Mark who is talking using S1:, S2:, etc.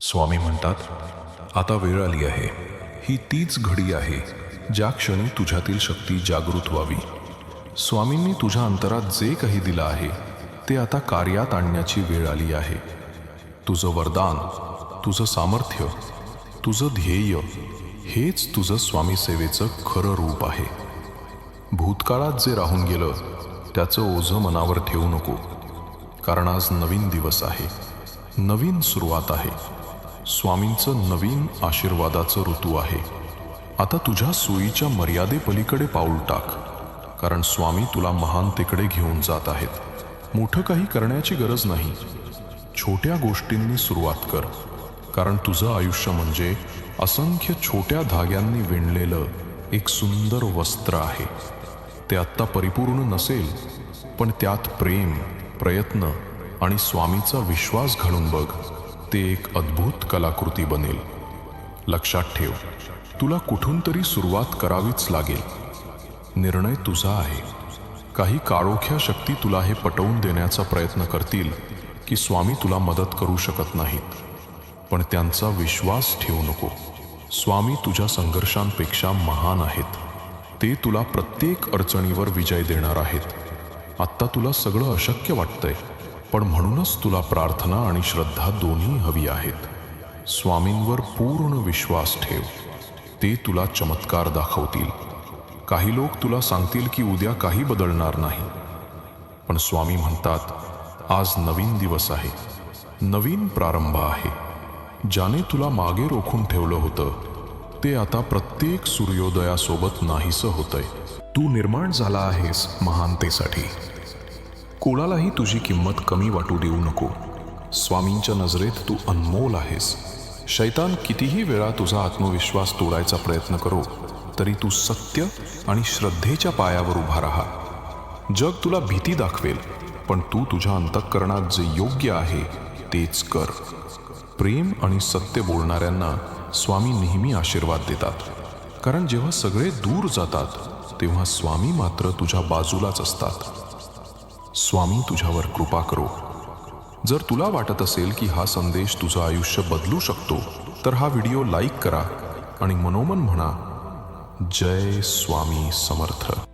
S1: स्वामी म्हणतात आता वेळ आली आहे. ही तीच घडी आहे ज्या क्षणी तुझ्यातील शक्ती जागृत व्हावी. स्वामींनी तुझ्या अंतरात जे काही दिलं आहे ते आता कार्यात आणण्याची वेळ आली आहे. तुझं वरदान तुझं सामर्थ्य तुझं ध्येय हेच तुझं स्वामी सेवेचं खरं रूप आहे. भूतकाळात जे राहून गेलं त्याचं ओझं मनावर ठेवू नको कारण आज नवीन दिवस आहे. नवीन सुरुवात आहे. स्वामींचं नवीन आशीर्वादाचं ऋतू आहे. आता तुझ्या सोयीच्या मर्यादेपलीकडे पाऊल टाक. कारण स्वामी तुला महानतेकडे घेऊन जात आहेत. मोठं काही करण्याची गरज नाही. छोट्या गोष्टींनी सुरुवात कर. कारण तुझं आयुष्य म्हणजे असंख्य छोट्या धाग्यांनी विणलेलं एक सुंदर वस्त्र आहे. ते आत्ता परिपूर्ण नसेल पण त्यात प्रेम प्रयत्न आणि स्वामीचा विश्वास घालून बघ. ते एक अद्भुत कलाकृती बनेल. लक्षात ठेव. तुला कुठून तरी सुरुवात करावीच लागेल. निर्णय तुझा आहे. काही काळोख्या शक्ती तुला हे पटवून देण्याचा प्रयत्न करतील की स्वामी तुला मदत करू शकत नाहीत. पण त्यांचा विश्वास ठेवू नको. स्वामी तुझ्या संघर्षांपेक्षा महान आहेत. ते तुला प्रत्येक अडचणीवर विजय देणार आहेत. आत्ता तुला सगळं अशक्य वाटतंय. पण म्हणूनच तुला प्रार्थना आणि श्रद्धा दोन्ही हवी आहेत. स्वामींवर पूर्ण विश्वास ठेव. ते तुला चमत्कार दाखवतील. काही लोक तुला सांगतील की उद्या काही बदलणार नाही. पण स्वामी म्हणतात आज नवीन दिवस आहे. नवीन प्रारंभ आहे. ज्याने तुला मागे रोखून ठेवलं होतं ते आता प्रत्येक सूर्योदयासोबत नाहीसं होतंय. तू निर्माण झाला आहेस महानतेसाठी. कोणालाही तुझी किंमत कमी वाटू देऊ नको. स्वामींच्या नजरेत तू अनमोल आहेस. शैतान कितीही वेळा तुझा आत्मविश्वास तोडायचा प्रयत्न करो तरी तू सत्य आणि श्रद्धेच्या पायावर उभा राहा. जग तुला भीती दाखवेल पण तू तुझ्या अंतःकरणात जे योग्य आहे तेच कर. प्रेम आणि सत्य बोलणाऱ्यांना स्वामी नेहमी आशीर्वाद देतात. कारण जेव्हा सगळे दूर जातात तेव्हा स्वामी मात्र तुझ्या बाजूलाच असतात. स्वामी तुझ्यावर कृपा करो. जर तुला वाटत असेल की हा संदेश तुझं आयुष्य बदलू शकतो तर हा व्हिडिओ लाईक करा आणि मनोमन म्हणा जय स्वामी समर्थ.